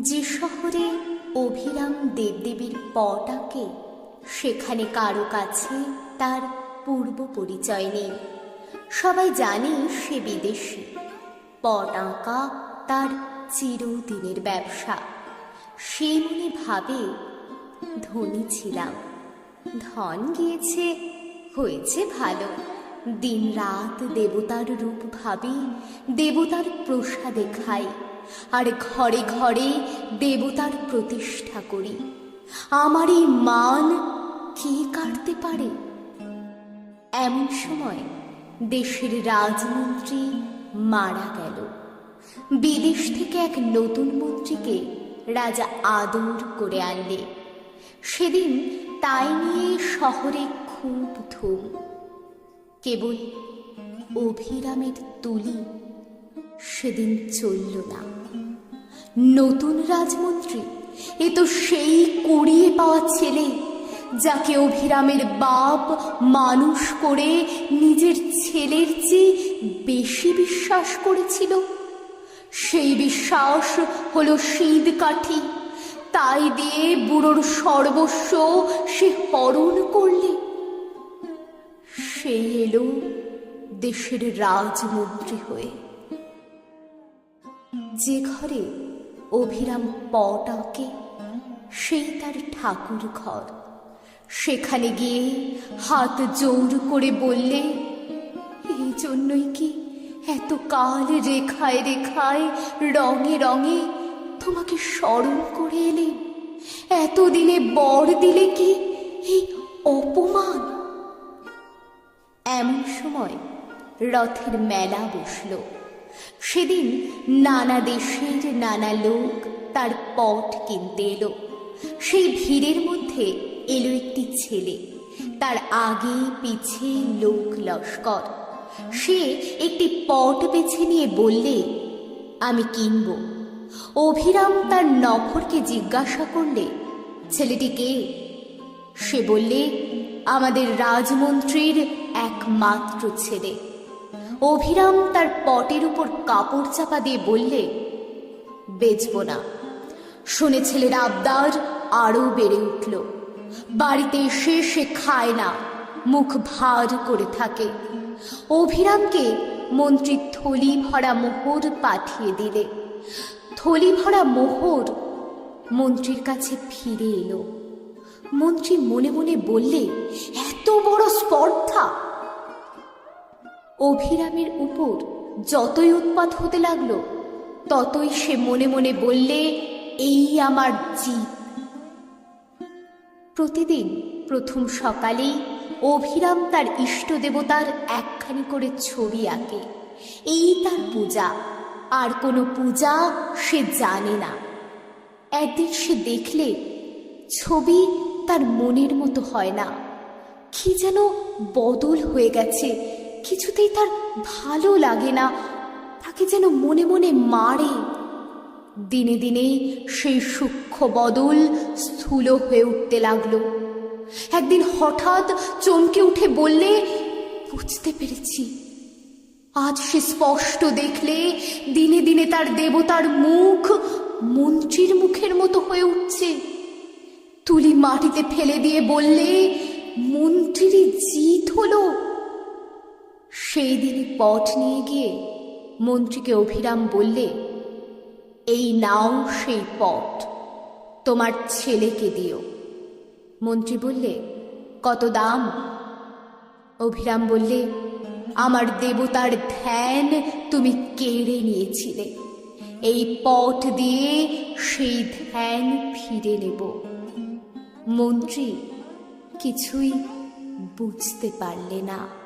যে শহরে অভিরাম দেবদেবীর পট আঁকে সেখানে কারও কাছে তার পূর্ব পরিচয় নেই। সবাই জানে সে বিদেশি। পট তার চিরদিনের ব্যবসা। সে মনে ভাবে, ধনী ছিলাম। ধন গিয়েছে, হয়েছে ভালো। দিন রাত দেবতার রূপ ভাবি, দেবতার প্রসাদে খাই। আর ঘরে ঘরে দেবতার প্রতিষ্ঠা করি। আমার এই মান কে কাটতে পারে? এমন সময় দেশের রাজমন্ত্রী মারা গেল। বিদেশ থেকে এক নতুন মন্ত্রীকে রাজা আদর করে আনলে। সেদিন তাই নিয়ে শহরে খুব ধুম। কেবল অভিরামের তুলি সেদিন চলল না। নতুন রাজমন্ত্রী, এ তো সেই কুড়িয়ে পাওয়া ছেলে যাকে অভিরামের বাপ মানুষ করে নিজের ছেলের চেয়ে বেশি বিশ্বাস করেছিল। সেই বিশ্বাস হলো শীত কাঠি, তাই দিয়ে বুড়োর সর্বস্ব সে হরণ করলে। সে এলো দেশের রাজমন্ত্রী হয়ে। যে ঘরে অভিরাম পট আঁকে, সেই তার ঠাকুর ঘর। সেখানে গিয়ে হাত জোর করে বললে, এই জন্যই কি এত কাল রেখায় রেখায় রঙে রঙে তোমাকে স্মরণ করে এলে? এতদিনে বর দিলে কি এই অপমান এমন সময় রথের মেলা বসল। সেদিন নানা দেশের নানা লোক তার পট কিনতে এলো। সেই ভিড়ের মধ্যে এলো একটি ছেলে। তার আগে পিছে লোক লস্কর। সে একটি পট বেছে নিয়ে বললে, আমি কিনব। অভিরাম তার নফরকে জিজ্ঞাসা করলে, ছেলেটি কে? সে বললে, আমাদের রাজমন্ত্রীর একমাত্র ছেলে। অভিরাম তার পটের উপর কাপড় চাপা দিয়ে বললে, বেচব না। শুনে ছেলের আবদার আরও বেড়ে উঠল। বাড়িতে এসে সে খায় না, মুখ ভার করে থাকে। অভিরামকে মন্ত্রী থলি ভরা মোহর পাঠিয়ে দিলে। থলি ভরা মোহর মন্ত্রীর কাছে ফিরে এলো। মন্ত্রী মনে মনে বললে, এত বড় স্পর্ধা অভিরামের উপর যতই উৎপাত হতে লাগল, ততই সে মনে মনে বললে, এই আমার জিত প্রতিদিন প্রথম সকালেই অভিরাম তার ইষ্ট দেবতার একখানি করে ছবি আঁকে। এই তার পূজা। আর কোনো পূজা সে জানে না। একদিন সে দেখলে ছবি তার মনের মতো হয় না। কি যেন বদল হয়ে গেছে কিছুতেই তার ভালো লাগে না। তাকে যেন মনে মনে মারে। দিনে দিনে সেই সূক্ষ্ম বদল স্থূল হয়ে উঠতে লাগল। একদিন হঠাৎ চমকে উঠে বললে, বুঝতে পেরেছি। আজ সে স্পষ্ট দেখলে দিনে দিনে তার দেবতার মুখ মন্ত্রীর মুখের মতো হয়ে উঠছে। তুলি মাটিতে ফেলে দিয়ে বললে, মন্ত্রীরই জিত হলো। সেই দিনই পট নিয়ে গিয়ে মন্ত্রীকে অভিরাম বললে, এই নাও সেই পট তোমার ছেলেকে দিও। মন্ত্রী বললে, কত দাম? অভিরাম বললে, আমার দেবতার ধ্যান তুমি কেড়ে নিয়েছিলে। এই পট দিয়ে সেই ধ্যান ফিরে নেব। মন্ত্রী কিছুই বুঝতে পারলে না।